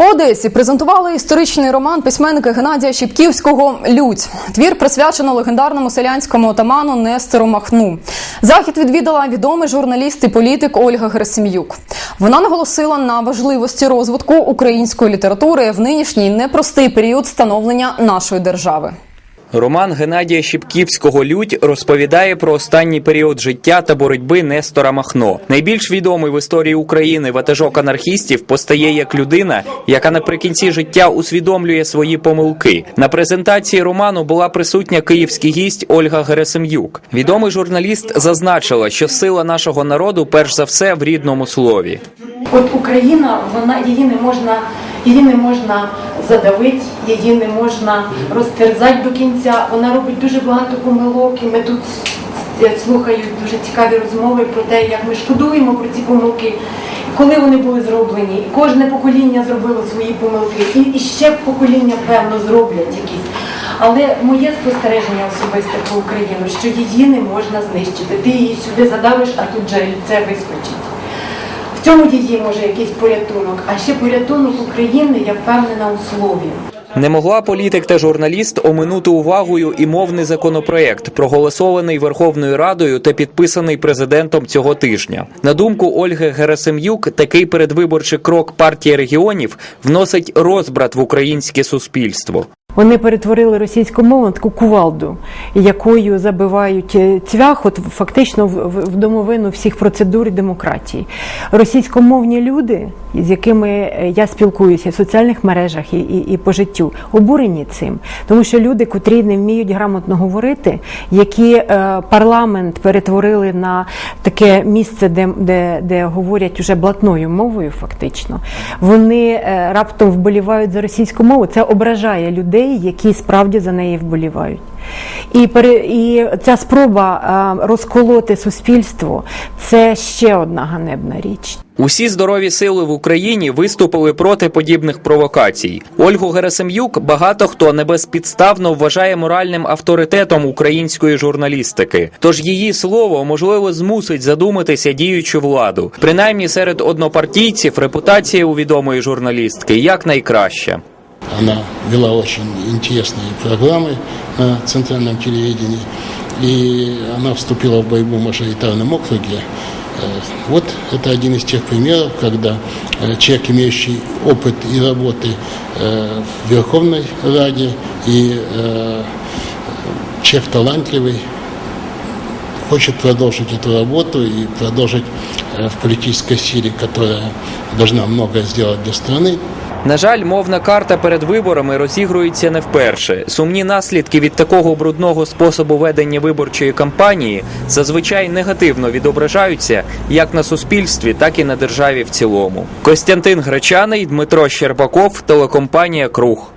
Одесі презентували історичний роман письменника Геннадія Шіпківського Людь. Твір присвячено легендарному селянському отаману Нестору Махну. Захід відвідала відомий журналіст і політик Ольга Герасим'юк. Вона наголосила на важливості розвитку української літератури в нинішній непростий період становлення нашої держави. Роман Геннадія Шіпківського Людь розповідає про останній період життя та боротьби Нестора Махно. Найбільш відомий в історії України ватажок анархістів постає як людина, яка наприкінці життя усвідомлює свої помилки. На презентації роману була присутня київський гість Ольга Герасим'юк. Відомий журналіст зазначила, що сила нашого народу перш за все в рідному слові. От Україна, вона її не можна, її не можна задавити, її не можна розтерзати до кінця. Вона робить дуже багато помилок, і ми тут я слухаю дуже цікаві розмови про те, як ми шкодуємо про ці помилки, коли вони були зроблені. І кожне покоління зробило свої помилки, і, і ще покоління, певно, зроблять якісь. Але моє спостереження особисте про Україну, що її не можна знищити. Ти її сюди задавиш, а тут же це вискочить. Цьому її може якийсь порятунок, а ще порятунок України, я впевнена у слові. Не могла політик та журналіст оминути увагою і мовний законопроект, проголосований Верховною Радою та підписаний президентом цього тижня. На думку Ольги Герасим'юк, такий передвиборчий крок партії регіонів вносить розбрат в українське суспільство. Вони перетворили російську мову на таку кувалду, якою забивають е, цвях, от фактично в, домовину всіх процедур і демократії. Російськомовні люди, з якими е, я спілкуюся в соціальних мережах і, і, і по життю, обурені цим, тому що люди, котрі не вміють грамотно говорити, які е, парламент перетворили на таке місце, де, де, де говорять уже блатною мовою, фактично, вони е, раптом вболівають за російську мову. Це ображає людей, які справді за неї вболівають. І, і ця спроба е, розколоти суспільство це ще одна ганебна річ. Усі здорові сили в Україні виступили проти подібних провокацій. Ольгу Герасим'юк багато хто не безпідставно вважає моральним авторитетом української журналістики. Тож її слово можливо змусить задуматися діючу владу. Принаймні серед однопартійців репутація у відомої журналістки якнайкраща. Она вела очень интересные программы на центральном телевидении. И она вступила в борьбу в мажоритарном округе. Э, Вот это один из тех примеров, когда э, человек, имеющий опыт и работы э, в Верховной Раде, и человек талантливый, хочет продолжить эту работу и продолжить в политической силе, которая должна многое сделать для страны, На жаль, мовна карта перед виборами розігрується не вперше. Сумні наслідки від такого брудного способу ведення виборчої кампанії зазвичай негативно відображаються як на суспільстві, так і на державі в цілому. Костянтин Гречаний, Дмитро Щербаков, телекомпанія Круг.